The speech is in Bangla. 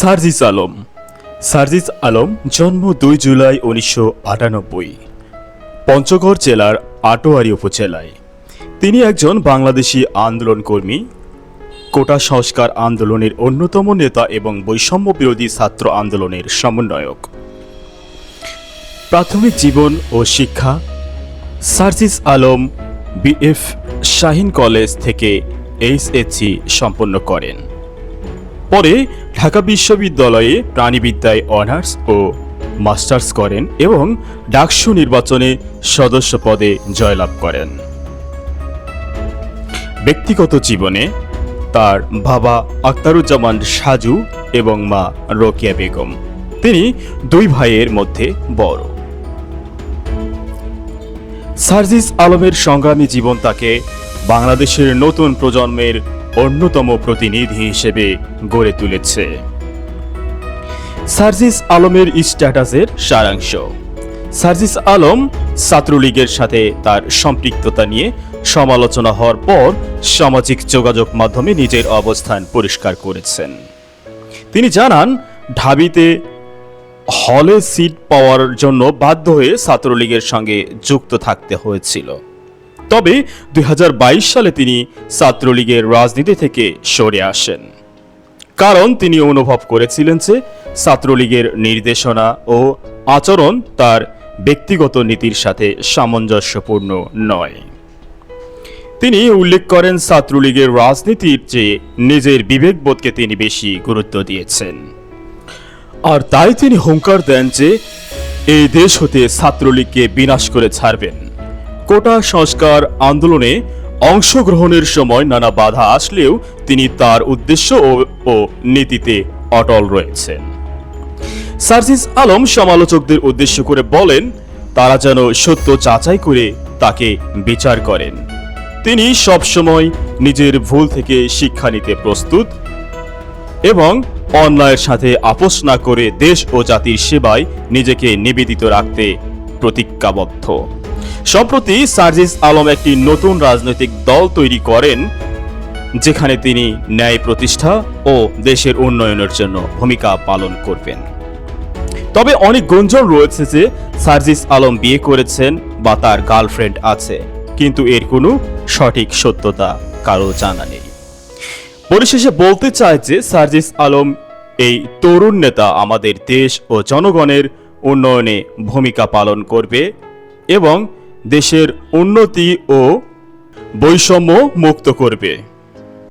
সার্জিস আলম। সার্জিস আলম জন্ম দুই জুলাই উনিশশো আটানব্বই, পঞ্চগড় জেলার আটোয়ারি উপজেলায়। তিনি একজন বাংলাদেশি আন্দোলনকর্মী, কোটা সংস্কার আন্দোলনের অন্যতম নেতা এবং বৈষম্য বিরোধী ছাত্র আন্দোলনের সমন্বয়ক। প্রাথমিক জীবন ও শিক্ষা, সার্জিস আলম বিএফ শাহিন কলেজ থেকে এইচএসসি সম্পন্ন করেন। পরে ঢাকা বিশ্ববিদ্যালয়ে প্রাণীবিদ্যায় অনার্স ও মাস্টার্স করেন এবং ডাকসু নির্বাচনে সদস্য পদে জয়লাভ করেন। ব্যক্তিগত জীবনে তার বাবা আক্তারুজ্জামান সাজু এবং মা রোকিয়া বেগম, তিনি দুই ভাইয়ের মধ্যে বড়। সার্জিস আলমের সংগ্রামী জীবন তাকে বাংলাদেশের নতুন প্রজন্মের অন্যতম প্রতিনিধি হিসেবে গড়ে তুলেছে। সার্জিস আলমের স্ট্যাটাসের সারাংশ। সার্জিস আলম ছাত্রলীগের সাথে তার সম্পৃক্ততা নিয়ে সমালোচনা হওয়ার পর সামাজিক যোগাযোগ মাধ্যমে নিজের অবস্থান পরিষ্কার করেছেন। তিনি জানান, ঢাবিতে হলে সিট পাওয়ার জন্য বাধ্য হয়ে ছাত্রলীগের সঙ্গে যুক্ত থাকতে হয়েছিল। তবে দুই হাজার বাইশ সালে তিনি ছাত্রলীগের রাজনীতি থেকে সরে আসেন। কারণ তিনি অনুভব করেছিলেন যে ছাত্রলীগের নির্দেশনা ও আচরণ তার ব্যক্তিগত নীতির সাথে সামঞ্জস্যপূর্ণ নয়। তিনি উল্লেখ করেন, ছাত্রলীগের রাজনীতির চেয়ে নিজের বিবেকবোধকে তিনি বেশি গুরুত্ব দিয়েছেন। আর তাই তিনি হুঙ্কার দেন যে, এই দেশ হতে ছাত্রলীগকে বিনাশ করে ছাড়বেন। কোটা সংস্কার আন্দোলনে অংশগ্রহণের সময় নানা বাধা আসলেও তিনি তার উদ্দেশ্য ও নীতিতে অটল রয়েছেন। সার্জিস আলম সমালোচকদের উদ্দেশ্য করে বলেন, তারা যেন সত্য যাচাই করে তাকে বিচার করেন। তিনি সবসময় নিজের ভুল থেকে শিক্ষা নিতে প্রস্তুত এবং অন্যায়ের সাথে আপোষ না করে দেশ ও জাতির সেবায় নিজেকে নিবেদিত রাখতে প্রতিজ্ঞাবদ্ধ। সম্প্রতি সার্জিস আলম একটি নতুন রাজনৈতিক দল তৈরি করেন, যেখানে তিনি ন্যায় প্রতিষ্ঠা ও দেশের উন্নয়নের জন্য ভূমিকা পালন করবেন। তবে অনেক গুঞ্জন রয়েছে যে সার্জিস আলম বিয়ে করেছেন বা তার গার্লফ্রেন্ড আছে, কিন্তু এর কোনো সঠিক সত্যতা কারও জানা নেই। পরিশেষে বলতে চায় যে সার্জিস আলম এই তরুণ নেতা আমাদের দেশ ও জনগণের উন্নয়নে ভূমিকা পালন করবে এবং দেশের উন্নতি ও বৈষম্য মুক্ত করবে।